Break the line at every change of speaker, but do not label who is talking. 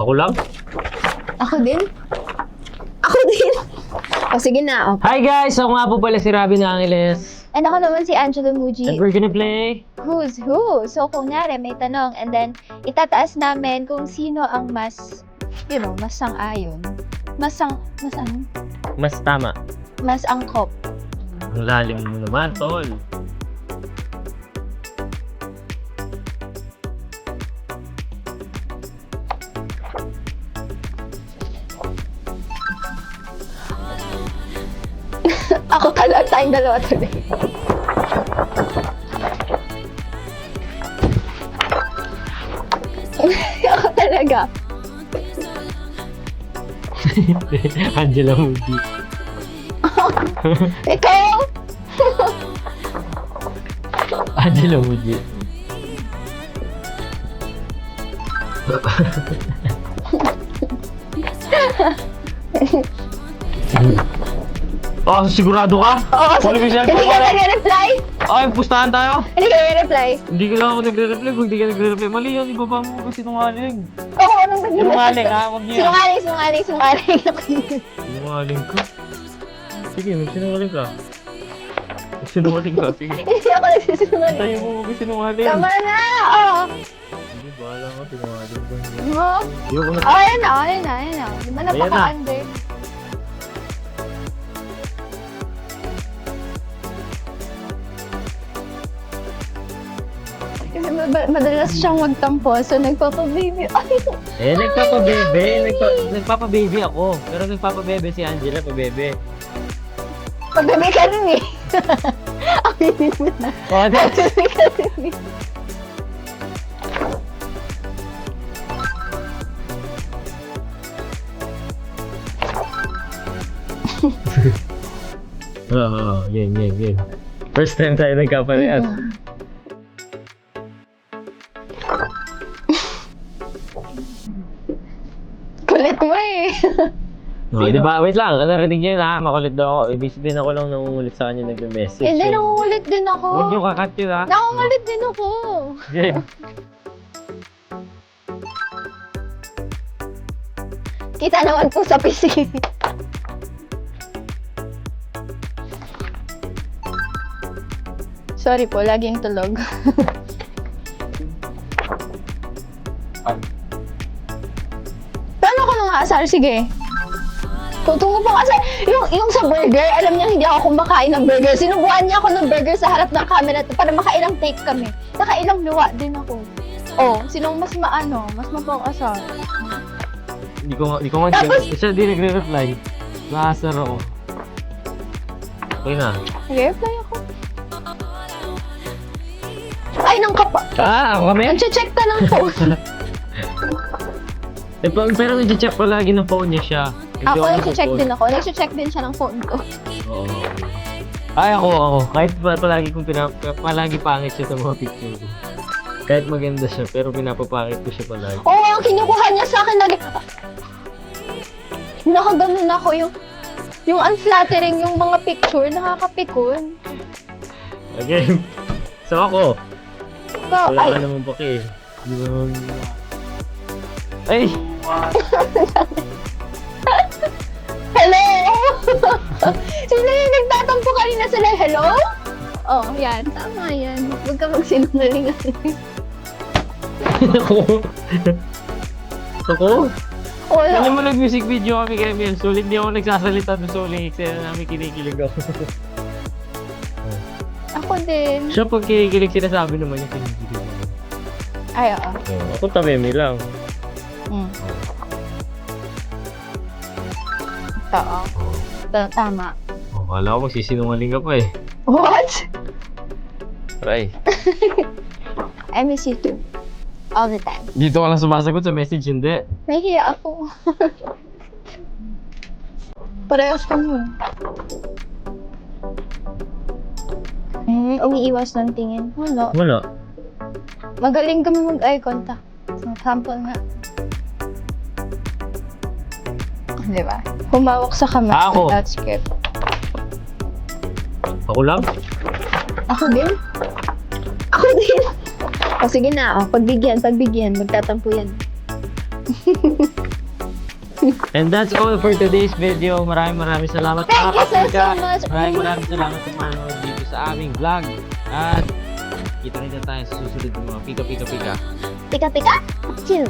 Ako lang?
Ako din? Ako din? O sige na, oh.
Hi guys! Ako nga po pala si Robin Angeles.
And ako naman si Angela
And
Muji.
we're gonna play...
Who's who? So kung nyari may tanong and then itataas namin kung sino ang mas, you know, mas sang-ayon. Mas sang, mas ano?
Mas tama.
Mas angkop.
Ang lalim mo naman, tol.
Ako talaga, tayong dalawa tuloy. ako talaga.
Angela Moody.
Ikaw?
Angela Moody. Oh, sigurado ka?
Oo,
mo yung cellphone,
hindi ka
pare.
nagre-reply?
Ay, pustahan tayo.
Hindi ka nagre-reply?
Hindi ko lang ako nagre-reply kung hindi ka nagre-reply. Mali yun, ibaba mo kasi sinungaling.
Oo, anong nagre-reply?
Sinungaling ha, huwag niya.
Sinungaling, sinungaling, sinungaling.
Sinungaling ka? Sige, magsinungaling ka. Magsinungaling ka, sige.
Hindi ako nagsisinungaling.
Tayo mo magsinungaling.
Tama na! Oo.
Hindi, bahala ka, sinungaling ka.
Mo?
Ayoko na.
Ayun na, ayun na, ayun na. Di ba napaka-under? Madalas siyang magtampo, so nagpapababy. Ay,
Eh, nagpapabebe. Nagpa, nagpapabebe ako. Pero nagpapabebe si Angela, pabebe.
pagbaby ka rin eh. Aminin mo na.
Oh, that's...
Pagbaby ka rin eh.
Oo, oh, game, game, game. First time tayo nagkaparehas. No, di ba? Wait lang, narinig niyo yun ha, makulit daw ako. Ibig sabihin ako lang nangungulit sa kanya nagme-message.
Hindi,
So,
nangungulit din ako.
Huwag niyo kakat yun ha.
Nangungulit din ako.
Game.
Kita naman po sa PC. Sorry po, laging tulog. Paano ko nung asar? Sige. Tutungo po kasi yung, yung sa burger, alam niya hindi ako kumakain ng burger. Sinubuhan niya ako ng burger sa harap ng camera para makailang take kami. Nakailang luwa din ako. Oh, sinong mas maano, mas mapang-asar?
Hindi ko, hindi ko nga,
Tapos-
siya di nagre-reply. Naasar ako. Okay na.
Nag-reply ako. Ay, nang kapa.
Ah, ako kami?
Nag-check ka ng phone.
Eh, pa- pero nag-check ko lagi ng phone niya siya.
Ako, nag-check din ako. Nag-check din siya ng phone ko.
Oo. Ay, ako, ako. Kahit pa, palagi kong pinap... Palagi pangit siya sa mga picture ko. Kahit maganda siya, pero pinapapangit ko siya palagi.
Oo, oh, ang kinukuha niya sa akin lagi. Nakaganon ako yung yung unflattering yung mga picture, nakakapikon.
Again. So ako,
So,
wala
ay,
ka naman paki eh. Ay!
Sino yung nagtatampo kanina sila? Hello? Oh, yan. Tama yan. Huwag ka magsinungaling.
ako! ako?
Wala.
Alam mo nag-music video kami kay Mel. Sulit di ako nagsasalita doon sa uling eksena namin kinikilig ako.
Ako din.
siya pag kinikilig sinasabi naman niya kinikilig.
Ay, oo.
Oh, ako tamemi lang.
Mm. Oo. Ta- Tama.
Oh, kala ko magsisinungaling ka pa eh.
What?
Try.
I miss you too. All the time.
Dito ka lang sumasagot sa message, hindi.
Nahihiya ako. Parehas kami. Hmm, umiiwas ng tingin. Wala.
Wala.
Magaling kami mag-eye contact. So, sample nga. Di ba? Humawak sa kamay.
Ah, ako.
Without script.
Ako lang?
Ako din? Ako din? O sige na, o, pagbigyan, pagbigyan, magtatampo yan.
And that's all for today's video. Maraming maraming salamat
Thank you so, so
kapatid.
much.
Maraming maraming salamat sa panonood dito sa aming vlog. At kita rin tayo sa susunod ng mga pika pika pika.
Pika pika. Chill.